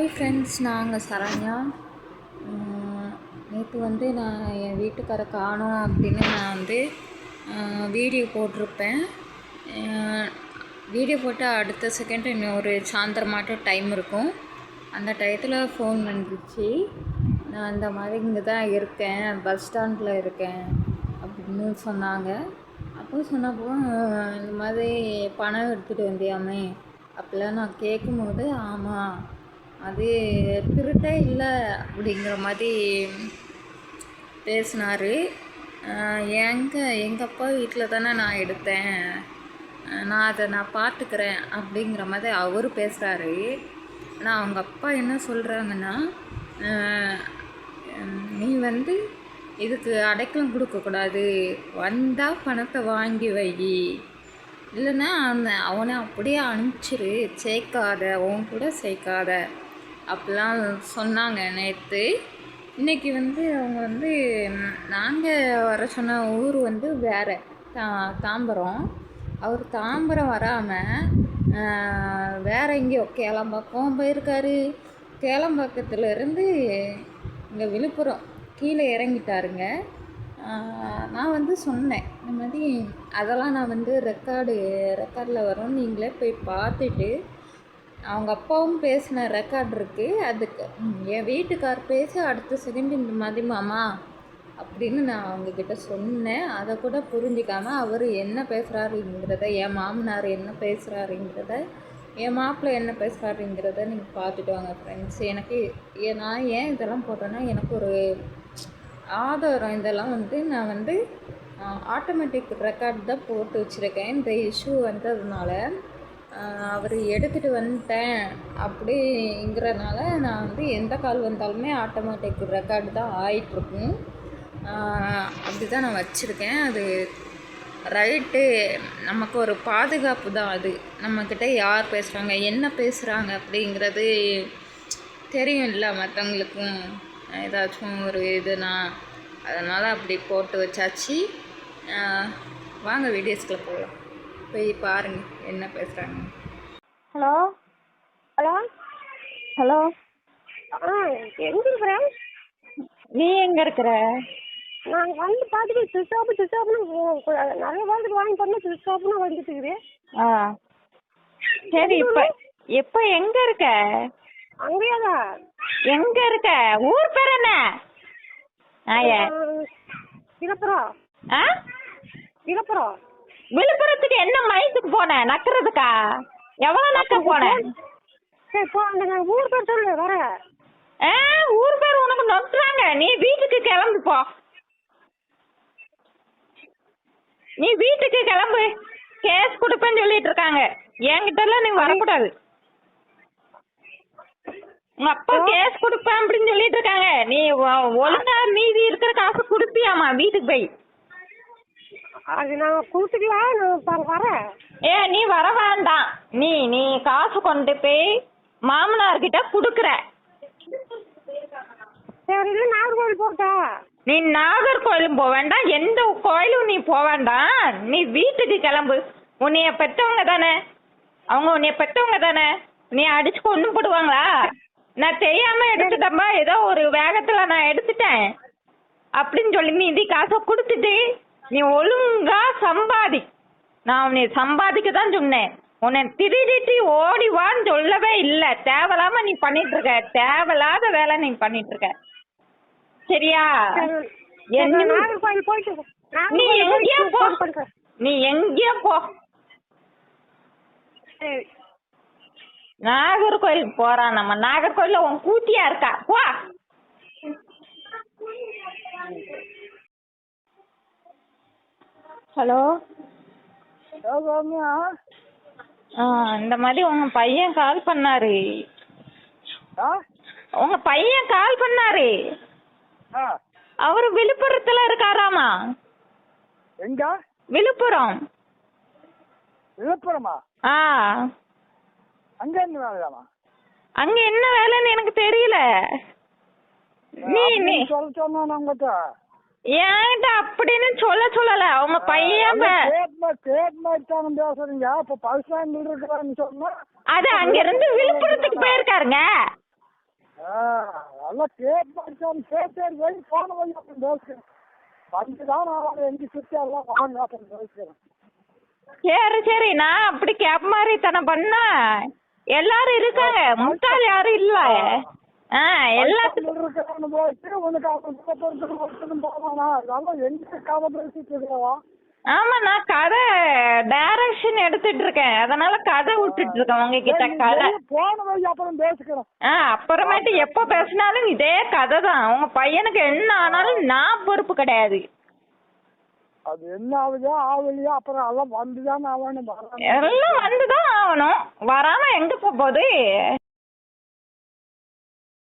Hi friends நாங்கள் சரண்யா. நேற்று வந்து நான் என் வீட்டுக்கார காணோம் அப்படின்னு நான் வந்து வீடியோ போட்டிருப்பேன். வீடியோ போட்டு அடுத்த செகண்ட் இன்னும் ஒரு சாயந்தரமாட்டம் டைம் இருக்கும். அந்த டயத்தில் ஃபோன் வந்துச்சு. நான் அந்த மாதிரி இங்கே தான் இருக்கேன் பஸ் ஸ்டாண்டில் இருக்கேன் அப்படின்னு சொன்னாங்க. அப்போ சொன்னப்போ இந்த மாதிரி பணம் எடுத்துகிட்டு வந்தியாமே. அப்படிலாம் நான் கேட்கும்போது ஆமாம் அது திருட்டே இல்லை அப்படிங்கிற மாதிரி பேசினார். எங்கள் எங்கள் அப்பா வீட்டில் தானே நான் எடுத்தேன். நான் அதை நான் பார்த்துக்கிறேன் அப்படிங்கிற மாதிரி அவர் பேசுகிறாரு ஆனால் அவங்க அப்பா என்ன சொல்கிறாங்கன்னா நீ வந்து இதுக்கு அடைக்கலம் கொடுக்கக்கூடாது வந்தால் பணத்தை வாங்கி வை. இல்லைன்னா அந்த அவனை அப்படியே அனுப்பிச்சிரு. சேர்க்காத. உன் கூட சேர்க்காத. அப்படிலாம் சொன்னாங்க நேற்று இன்றைக்கி வந்து அவங்க வந்து நாங்கள் வர சொன்ன ஊர் வந்து வேறு தா தாம்பரம். அவர் தாம்பரம் வராமல் வேறு எங்கேயோ கேளம்பாக்கம் போயிருக்காரு. கேளம்பாக்கத்துலேருந்து இங்கே விழுப்புரம் கீழே இறங்கிட்டாருங்க. நான் வந்து சொன்னேன் இந்த மாதிரி அதெல்லாம் நான் வந்து ரெக்கார்டு ரெக்கார்டில் வரும் நீங்களே போய் பார்த்துட்டு அவங்க அப்பாவும் பேசின ரெக்கார்ட் இருக்குது அதுக்கு என் வீட்டுக்கார் பேச அடுத்த செகண்ட் இந்த மாதிரி மாமா அப்படின்னு நான் அவங்கக்கிட்ட சொன்னேன். அதை கூட புரிஞ்சிக்காமல் அவர் என்ன பேசுகிறாருங்கிறத என் மாமனார் என்ன பேசுகிறாருங்கிறத என் மாப்பிள்ளை என்ன பேசுகிறாருங்கிறத நீங்கள் பார்த்துட்டு வாங்க ஃப்ரெண்ட்ஸ் எனக்கு நான் ஏன் இதெல்லாம் போட்டேன்னா எனக்கு ஒரு ஆதாரம் இதெல்லாம் வந்து நான் வந்து ஆட்டோமேட்டிக் ரெக்கார்ட் தான் போட்டு வச்சுருக்கேன். இந்த இஷ்யூ வந்ததுனால அவர் எடுத்துகிட்டு வந்துட்டேன் அப்படிங்கிறனால நான் வந்து எந்த கால் வந்தாலுமே ஆட்டோமேட்டிக் ரெக்கார்டு தான் ஆகிட்டுருக்கும் அப்படி தான் நான் வச்சுருக்கேன். அது ரைட்டு நமக்கு ஒரு பாதுகாப்பு தான் அது. நம்மக்கிட்ட யார் பேசுகிறாங்க என்ன பேசுகிறாங்க அப்படிங்கிறது தெரியும் இல்லை மற்றவங்களுக்கும் ஏதாச்சும் ஒரு இதுனா அதனால் அப்படி போட்டு வச்சாச்சு. வாங்க வீடியோஸ்க்குள்ளே போகலாம் போய் பாருங்கள் என்ன பேசுகிறாங்க ஹலோ? ஹலோ? ஹலோ? ஆ எங்கே இருக்கிற நீ எங்கே இருக்கிற? நான் வந்து பார்த்துட்டு சுவிட்ச் ஆஃப் சுவிட்ச் ஆஃப்னு நிறைய வாரத்துக்கு வாங்கி பண்ண சுவிட்ச் ஆஃப்னு வந்துட்டு இருக்குது. ஆ. சரி இப்போ இப்போ எங்கே இருக்க? அங்கேயே தான் எங்கே இருக்க? ஊர் பேர் என்ன? ஆயா. விழுப்புரம். ஆ? விழுப்புரம். விழுப்புரத்துக்கு என்ன மையத்துக்கு போன? நக்கிறதுக்கா? எவ்வளோ நக்க போன? சரி போ அந்த நான் ஊர் பேர் சொல்லு வரேன் ஆ ஊர் பேர் உனக்கு நொட்டுறாங்க. நீ வீட்டுக்கு கிளம்பு போ. நீ வீட்டுக்கு கிளம்பு. கேஸ் கொடுப்பேன்னு சொல்லிட்டு இருக்காங்க. என்கிட்டலாம் நீ வரக்கூடாது. உங்க அப்பா கேஸ் கொடுப்பேன் அப்படின்னு சொல்லிட்டு இருக்காங்க. நீ ஒழுங்கா மீதி இருக்கிற காசு கொடுப்பியாமா வீட்டுக்கு போய். அது நான் கொடுத்துக்கலாம் நான் வரேன். ஏ நீ வர வேண்டாம். நீ நீ காசு கொண்டு போய் மாமனார்கிட்ட கொடுக்குற. சரி இல்லை நாகர்கோவில் போட்டா நீ நாகர்கோயிலும் போக வேண்டாம். எந்த கோயிலும் நீ போக வேண்டாம். நீ வீட்டுக்கு கிளம்பு. உன்னைய பெத்தவங்க தானே? அவங்க உன்னைய பெத்தவங்க தானே? நீ அடிச்சு கொண்டு போடுவாங்களா? நான் தெரியாம எடுத்துட்டேன்பா. ஏதோ ஒரு வேகத்துல நான் எடுத்துட்டேன். அப்படின்னு சொல்லி மீதி காசை கொடுத்துட்டு நீ ஒழுங்கா சம்பாதி. நான் உன்னை சம்பாதிக்க தான் சொன்னேன். உன்னை திருடிட்டு ஓடி வான்னு சொல்லவே இல்லை. தேவையில்லாம நீ பண்ணிட்டு இருக்க தேவையில்லாத வேலை நீ பண்ணிட்டு இருக்க சரியா நீ எங்கேயோ போ. நீ எங்கேயோ போ. நாகர்கோயில் போறான் நம்ம. நாகர்கோயில்ல உன் கூட்டியா இருக்கா? போ. ஹலோ ரம்யா ஆ இந்த மாதிரி உங்க பையன் கால் பண்ணாரு. உங்க பையன் கால் பண்ணாரு. ஆ. அவரு விழுப்புரத்துல இருக்காராமா? எங்க? விழுப்புரம். விழுப்புரமா? ஆ. அங்க இருந்து வேலையாமா? அங்க என்ன வேலைன்னு எனக்கு தெரியல. நீ நீ சொல்ல சொன்னா உங்ககிட்ட என்கிட்ட அப்படின்னு சொல்ல சொல்லல. அவங்க பையன் கேட் மாதிரி பேசுறீங்க. இப்ப பஸ் ஸ்டாண்டில் இருக்கிறான்னு சொன்னா. அது அங்க இருந்து விழுப்புரத்துக்கு போயிருக்காருங்க. நல்லா கேப் படிச்சாலும் சரி சரி வெளியே போன வழி அப்புறம் பேசுகிறேன் வந்து தான் நான் எங்கே எல்லாம் வாங்க அப்புறம் பேசுகிறேன் சரி சரி. நான் அப்படி கேப் மாதிரி தானே பண்ணா எல்லாரும் இருக்காங்க. முட்டாள் யாரும் இல்ல. எல்லாத்துக்கும் போயிட்டு உனக்கு அவன் பொறுத்து ஒருத்தனும் போவானா அதெல்லாம் எங்கே கதை பேசிட்டு இருக்கிறவா ஆமா நான் கதை டைரக்ஷன் எடுத்துட்டு இருக்கேன் அதனால கதை விட்டுட்டு இருக்கேன் உங்ககிட்ட கதை. போன வழி அப்புறம் பேசிக்கிறேன் ஆ அப்புறமேட்டு எப்ப பேசினாலும் இதே கதை தான். உங்க பையனுக்கு என்ன ஆனாலும் நான் பொறுப்பு கிடையாது. அது என்ன ஆகுதோ ஆகலையோ அப்புறம் எல்லாம் வந்து தானே ஆகணும் எல்லாம் வந்துதான் ஆகணும். வராம எங்க போக போகுது?